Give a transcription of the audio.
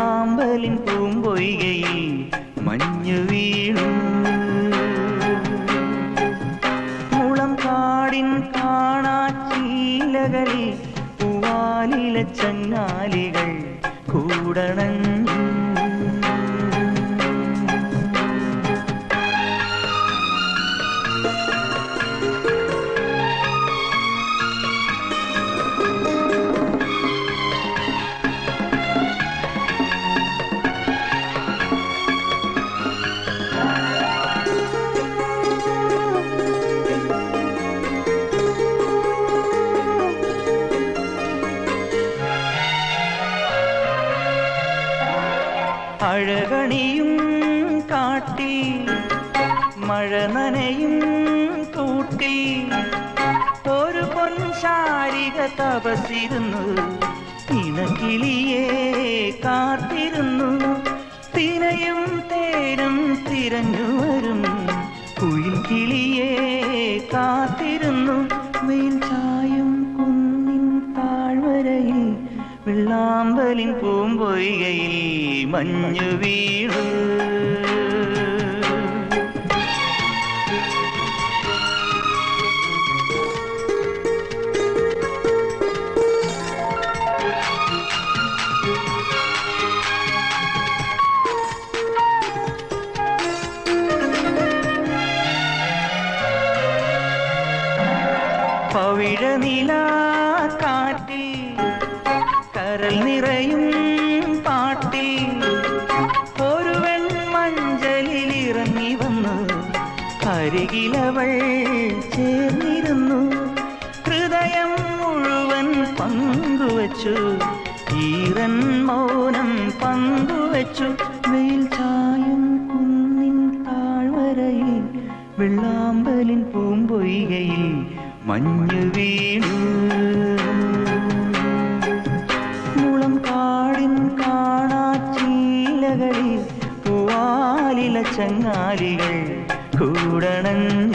മാമ്പലിൻ പൂമ്പൊയ്കയിൽ മഞ്ഞു വീണു. മുളം കാടിൻ കാണാച്ചീലകളിൽ പൂവാലില ചങ്ങാലികൾ കൂടണഞ്ഞു അഴകണിയും കാട്ടി മഴ നനയും കൂട്ടി. ഒരു പൊൻശാരിക തപസിരുന്നു ഇണക്കിളിയെ കാത്തിരുന്നു. തിനയും തേനും തിരഞ്ഞു വരും കുയിൽ കാത്തിരുന്നു. വെയിൽ കുന്നിൻ താഴ്വരയിൽ വെള്ളാമ്പലിൻ പൂമ്പൊയ്കയിൽ മഞ്ഞു വീണു. പവിഴനില കാറ്റിൽ കരൽ നിറയും പാട്ടിൽ അരികിലവൾ ചേർന്നിരുന്നു. ഹൃദയം മുഴുവൻ പങ്കുവച്ചു. ഈറൻ മൗനം പങ്കുവച്ചു. വെയിൽ ചായും കുന്നിൻ താഴ്വരയിൽ വെള്ളാമ്പലിൻ പൂമ്പൊയ്കയിൽ മഞ്ഞു വീണു. മുളം കാടിൻ കാണാച്ചീലകളിൽ പൂവാലില ചങ്ങാലികൾ കൂടണഞ്ഞു